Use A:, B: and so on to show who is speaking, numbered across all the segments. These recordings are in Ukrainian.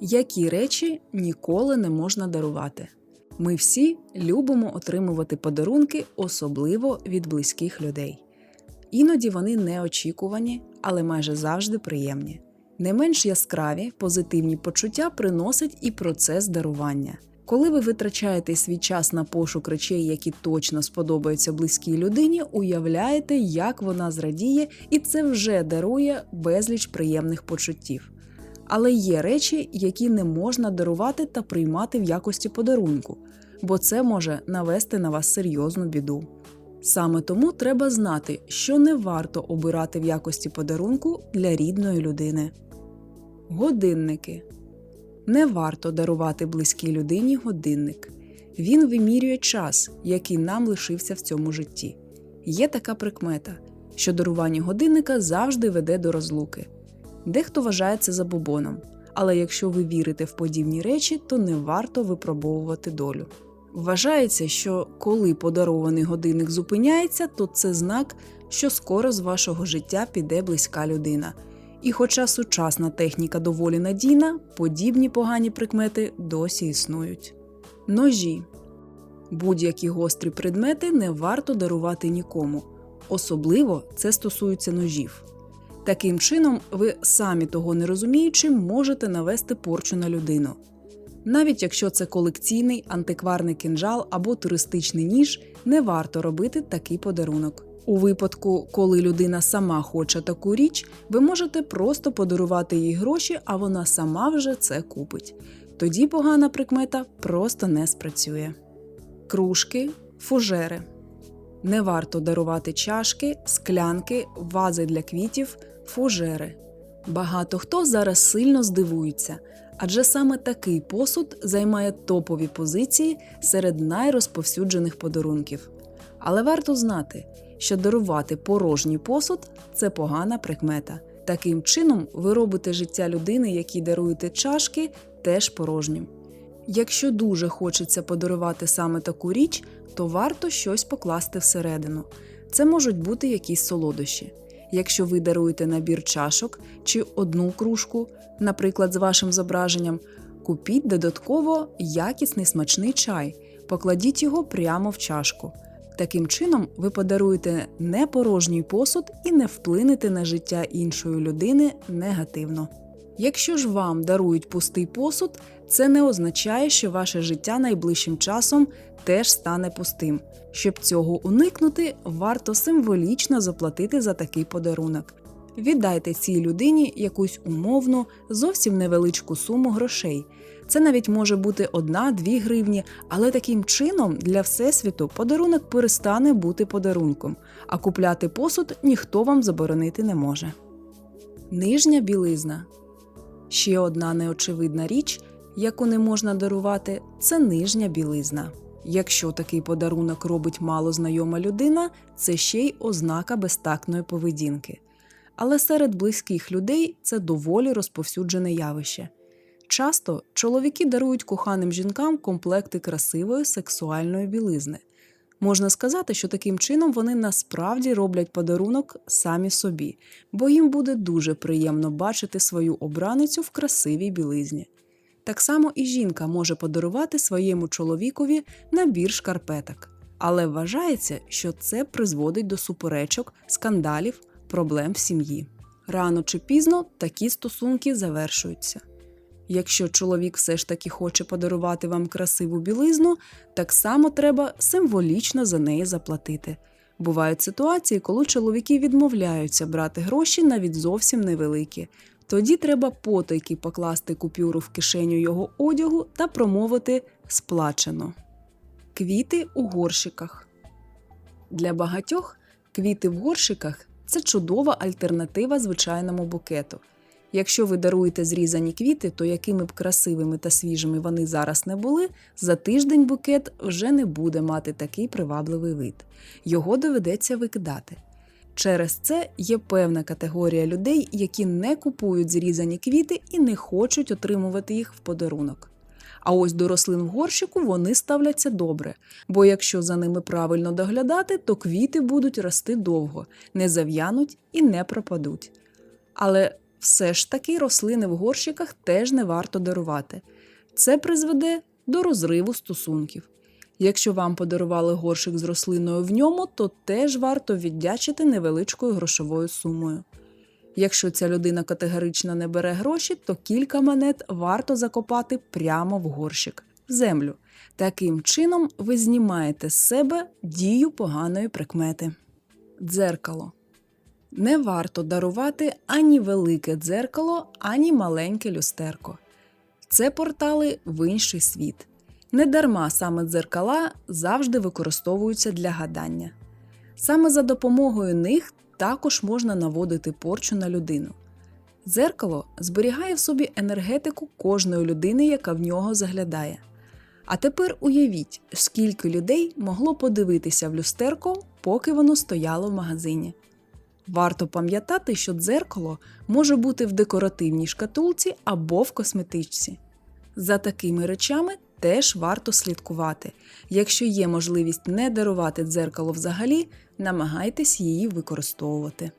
A: Які речі ніколи не можна дарувати? Ми всі любимо отримувати подарунки, особливо від близьких людей. Іноді вони неочікувані, але майже завжди приємні. Не менш яскраві позитивні почуття приносить і процес дарування. Коли ви витрачаєте свій час на пошук речей, які точно сподобаються близькій людині, уявляєте, як вона зрадіє, і це вже дарує безліч приємних почуттів. Але є речі, які не можна дарувати та приймати в якості подарунку, бо це може навести на вас серйозну біду. Саме тому треба знати, що не варто обирати в якості подарунку для рідної людини. Годинники не варто дарувати близькій людині годинник. Він вимірює час, який нам лишився в цьому житті. Є така прикмета, що дарування годинника завжди веде до розлуки. Дехто вважає це забобоном, але якщо ви вірите в подібні речі, то не варто випробовувати долю. Вважається, що коли подарований годинник зупиняється, то це знак, що скоро з вашого життя піде близька людина. І хоча сучасна техніка доволі надійна, подібні погані прикмети досі існують. Ножі будь-які гострі предмети не варто дарувати нікому. Особливо це стосується ножів. Таким чином, ви самі того не розуміючи, можете навести порчу на людину. Навіть якщо це колекційний антикварний кинжал або туристичний ніж, не варто робити такий подарунок. У випадку, коли людина сама хоче таку річ, ви можете просто подарувати їй гроші, а вона сама вже це купить. Тоді погана прикмета просто не спрацює. Кружки, фужери. Не варто дарувати чашки, склянки, вази для квітів, фужери. Багато хто зараз сильно здивується, адже саме такий посуд займає топові позиції серед найрозповсюджених подарунків. Але варто знати, що дарувати порожній посуд це погана прикмета. Таким чином, ви робите життя людини, якій даруєте чашки, теж порожнім. Якщо дуже хочеться подарувати саме таку річ, то варто щось покласти всередину. Це можуть бути якісь солодощі. Якщо ви даруєте набір чашок чи одну кружку, наприклад, з вашим зображенням, купіть додатково якісний смачний чай, покладіть його прямо в чашку. Таким чином, ви подаруєте не порожній посуд і не вплинете на життя іншої людини негативно. Якщо ж вам дарують пустий посуд, це не означає, що ваше життя найближчим часом теж стане пустим. Щоб цього уникнути, варто символічно заплатити за такий подарунок. Віддайте цій людині якусь умовну, зовсім невеличку суму грошей. Це навіть може бути 1-2 гривні, але таким чином для Всесвіту подарунок перестане бути подарунком, а купляти посуд ніхто вам заборонити не може. Нижня білизна. Ще одна неочевидна річ, яку не можна дарувати, це нижня білизна. Якщо такий подарунок робить мало знайома людина, це ще й ознака безтактної поведінки. Але серед близьких людей це доволі розповсюджене явище. Часто чоловіки дарують коханим жінкам комплекти красивої сексуальної білизни. Можна сказати, що таким чином вони насправді роблять подарунок самі собі, бо їм буде дуже приємно бачити свою обраницю в красивій білизні. Так само і жінка може подарувати своєму чоловікові набір шкарпеток, але вважається, що це призводить до суперечок, скандалів, проблем в сім'ї. Рано чи пізно такі стосунки завершуються. Якщо чоловік все ж таки хоче подарувати вам красиву білизну, так само треба символічно за неї заплатити. Бувають ситуації, коли чоловіки відмовляються брати гроші навіть зовсім невеликі. Тоді треба потайки покласти купюру в кишеню його одягу та промовити сплачено. Квіти у горщиках. Для багатьох квіти в горщиках це чудова альтернатива звичайному букету. Якщо ви даруєте зрізані квіти, то якими б красивими та свіжими вони зараз не були, за тиждень букет вже не буде мати такий привабливий вид. Його доведеться викидати. Через це є певна категорія людей, які не купують зрізані квіти і не хочуть отримувати їх в подарунок. А ось до рослин в горщику вони ставляться добре, бо якщо за ними правильно доглядати, то квіти будуть рости довго, не зав'януть і не пропадуть. Але все ж таки рослини в горщиках теж не варто дарувати. Це призведе до розриву стосунків. Якщо вам подарували горщик з рослиною в ньому, то теж варто віддячити невеличкою грошовою сумою. Якщо ця людина категорично не бере гроші, то кілька монет варто закопати прямо в горщик, в землю. Таким чином ви знімаєте з себе дію поганої прикмети. Дзеркало. Не варто дарувати ані велике дзеркало, ані маленьке люстерко. Це портали в інший світ. Недарма саме дзеркала завжди використовуються для гадання. Саме за допомогою них також можна наводити порчу на людину. Дзеркало зберігає в собі енергетику кожної людини, яка в нього заглядає. А тепер уявіть, скільки людей могло подивитися в люстерко, поки воно стояло в магазині. Варто пам'ятати, що дзеркало може бути в декоративній шкатулці або в косметичці. За такими речами теж варто слідкувати. Якщо є можливість не дарувати дзеркало взагалі, намагайтесь її використовувати.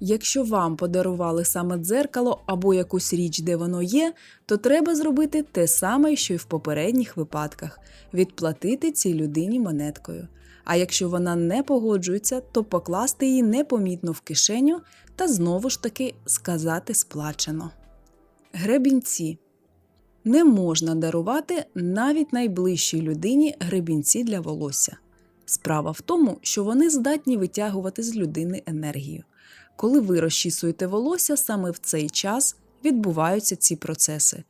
A: Якщо вам подарували саме дзеркало або якусь річ, де воно є, то треба зробити те саме, що й в попередніх випадках відплатити цій людині монеткою. А якщо вона не погоджується, то покласти її непомітно в кишеню та знову ж таки сказати сплачено. Гребінці не можна дарувати навіть найближчій людині гребінці для волосся. Справа в тому, що вони здатні витягувати з людини енергію. Коли ви розчісуєте волосся, саме в цей час відбуваються ці процеси.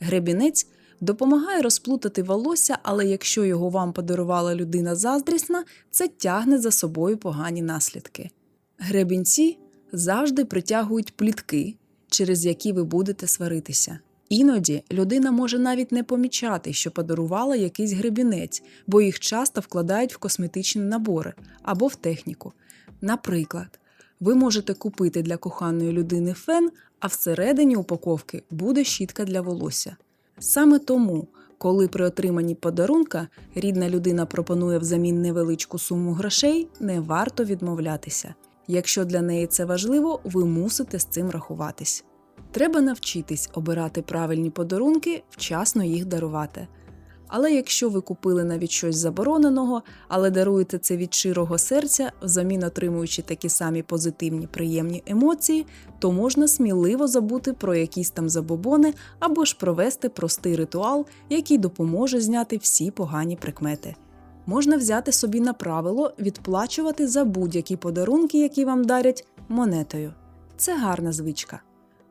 A: Гребінець допомагає розплутати волосся, але якщо його вам подарувала людина заздрісна, це тягне за собою погані наслідки. Гребінці завжди притягують плітки, через які ви будете сваритися. Іноді людина може навіть не помічати, що подарувала якийсь гребінець, бо їх часто вкладають в косметичні набори або в техніку. Наприклад, ви можете купити для коханої людини фен, а всередині упаковки буде щітка для волосся. Саме тому, коли при отриманні подарунка рідна людина пропонує взамін невеличку суму грошей, не варто відмовлятися. Якщо для неї це важливо, ви мусите з цим рахуватись. Треба навчитись обирати правильні подарунки, вчасно їх дарувати. Але якщо ви купили навіть щось забороненого, але даруєте це від щирого серця, взамін отримуючи такі самі позитивні приємні емоції, то можна сміливо забути про якісь там забобони або ж провести простий ритуал, який допоможе зняти всі погані прикмети. Можна взяти собі на правило відплачувати за будь-які подарунки, які вам дарять, монетою. Це гарна звичка.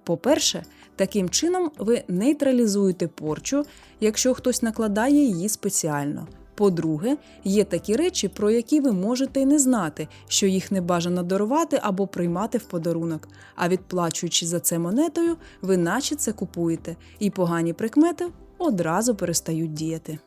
A: По-перше, таким чином ви нейтралізуєте порчу, якщо хтось накладає її спеціально. По-друге, є такі речі, про які ви можете й не знати, що їх не бажано дарувати або приймати в подарунок. А відплачуючи за це монетою, ви наче це купуєте, і погані прикмети одразу перестають діяти.